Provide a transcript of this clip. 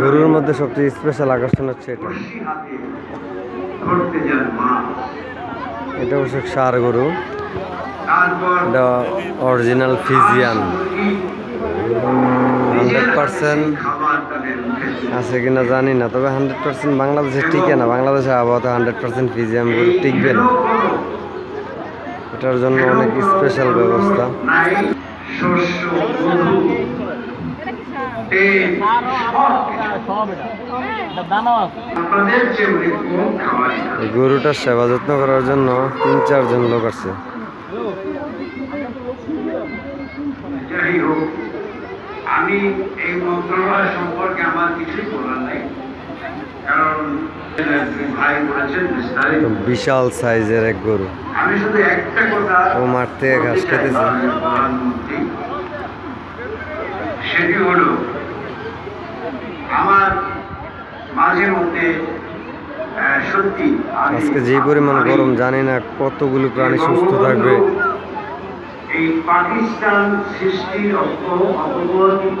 গরুর মধ্যে সবচেয়ে স্পেশাল আকর্ষণ হচ্ছে এটা। এটা অবশ্য সার গরু। এটা অরিজিনাল ফিজিয়ান হান্ড্রেড পার্সেন্ট আছে কিনা জানি না, তবে হান্ড্রেড পার্সেন্ট বাংলাদেশে টিকে না। বাংলাদেশে আবহাওয়াতে হান্ড্রেড পার্সেন্ট ফিজিয়াম গরু টিকবে না। এটার জন্য অনেক স্পেশাল ব্যবস্থা। গরুটার সেবা যত্ন করার জন্য তিন চারজন লোক আছে। যাই হোক আমি এই মন্ত্রণালয় সম্পর্কে আমার কিছুই বলার নাই। কারণ বিশাল সাইজের এক গরু। আমি শুধু একটা কথা ও মাঠ থেকে ঘাস খেতেছে। সেটি হল আমার মাঝে মধ্যে সত্যি আজকে যে পরিমাণ গরম জানি না কতগুলো প্রাণী সুস্থ থাকবে। এই পাকিস্তান সৃষ্টির অর্থ অপব্যবহৃত